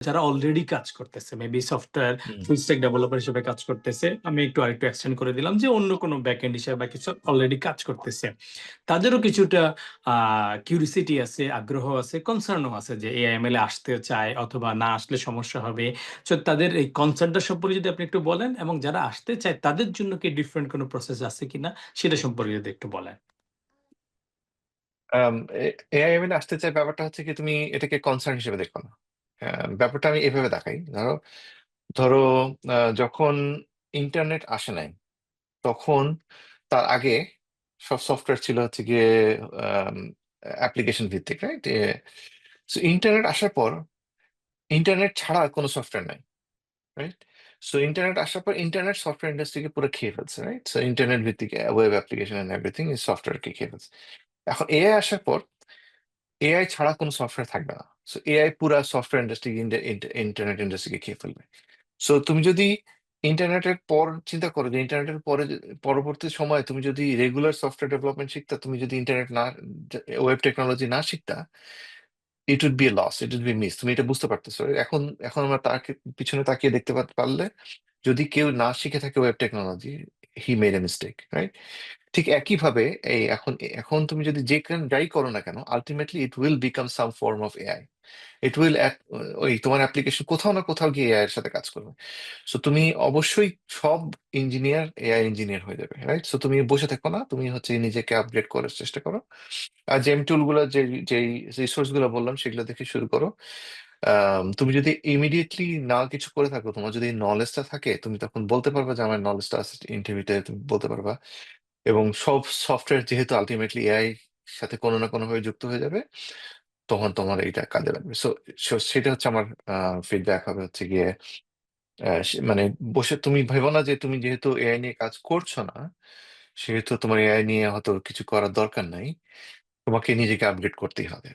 যারা অলরেডি কাজ করতেছে। Maybe software. Full stack developer হিসেবে কাজ করতেছে। আমি একটু আরেকটু এক্সটেন্ড করে দিলাম যে অন্য কোনো ব্যাকএন্ড হিসেবে বা কিছু অলরেডি কাজ করতেছে। তাদেরও কিছুটা আ কিউরিওসিটি আছে, আগ্রহ আছে, কনসার্ন ও আছে যে এআইএমএল এ আসতে চায় অথবা না আসলে সমস্যা হবে। সো তাদের এই কনসার্ন টা সম্পর্কে যদি আপনি একটু বলেন এবং যারা আসতে চায় তাদের জন্য কি ডিফারেন্ট কোন প্রসেস আছে কিনা সেটা সম্পর্কে যদি একটু বলেন। এআইএমএল এ আসতে চায় ব্যাপারটা হচ্ছে কি তুমি এটাকে কনসার্ন হিসেবে দেখো না। ব্যাপারটা আমি এভাবে দেখাই। ধরো, ধরো যখন ইন্টারনেট আসে নাই, তখন তার আগে সব সফটওয়্যার ছিল হচ্ছে গিয়ে অ্যাপ্লিকেশন ভিত্তিক, রাইট? সো ইন্টারনেট আসার পর ইন্টারনেট ছাড়া কোনো সফটওয়্যার নাই। রাইট? সো ইন্টারনেট আসার পর ইন্টারনেট সফটওয়্যার ইন্ডাস্ট্রিকে পুরো খেয়ে ফেলছে, রাইট? সো ইন্টারনেট ভিত্তিক ওয়েব অ্যাপ্লিকেশন অ্যান্ড এভরিথিং সফটওয়্যারকে খেয়ে ফেলছে। এখন এআই আসার পর এআই ছাড়া কোন সফটওয়্যার থাকবে না। সো এআই পুরা software industry inter inter internet ইন্ডাস্ট্রিকে খেয়ে ফেলবে। সো তুমি যদি ইন্টারনেটের পর চিন্তা করো যে ইন্টারনেটের পরে পরবর্তী সময়ে তুমি যদি রেগুলার সফটওয়্যার ডেভেলপমেন্ট শিখতা, তুমি যদি ইন্টারনেট না ওয়েব টেকনোলজি না শিখতা it would be loss, it would be miss. তুমি এটা বুঝতে পারতেছো। এখন এখন আমরা তাকে পিছনে তাকিয়ে দেখতে পারলে যদি কেউ না শিখে থাকে web technology, he made a mistake, right? ঠিক একইভাবে এই এখন এখন তুমি যদি যে যাই করো না কেন ultimately it will become some form of AI. It will ওই তোমার অ্যাপ্লিকেশন কোথাও না কোথাও গিয়ে এআই এর সাথে কাজ করবে। সো তুমি অবশ্যই সব ইঞ্জিনিয়ার এআই ইঞ্জিনিয়ার হয়ে যাবে, রাইট? সো তুমি বসে থাকো না। তুমি হচ্ছে নিজেকে আপগ্রেড করার চেষ্টা করো। আর জেম টুলগুলা যে যেই রিসোর্সগুলা বললাম সেগুলো দেখে শুরু করো। তুমি যদি ইমিডিয়েটলি না কিছু করে থাকো, তোমার যদি নলেজটা থাকে তুমি তখন বলতে পারবা যে আমার নলেজটা আছে ইন্টারভিউতে তুমি বলতে পারবা। এবং সব সফটওয়্যার যেহেতু আল্টিমেটলি এআই সাথে কোন না কোনভাবে যুক্ত হয়ে যাবে, তখন তোমার এইটা কাজে লাগবে। সো সেটা হচ্ছে আমার ফিডব্যাক হবে হচ্ছে গিয়ে মানে বসে তুমি ভেবো না যে তুমি যেহেতু এআই নিয়ে কাজ করছ না, সেহেতু তোমার এআই নিয়ে হয়তো কিছু করার দরকার নাই। তোমাকে নিজেকে আপগ্রেড করতেই হবে।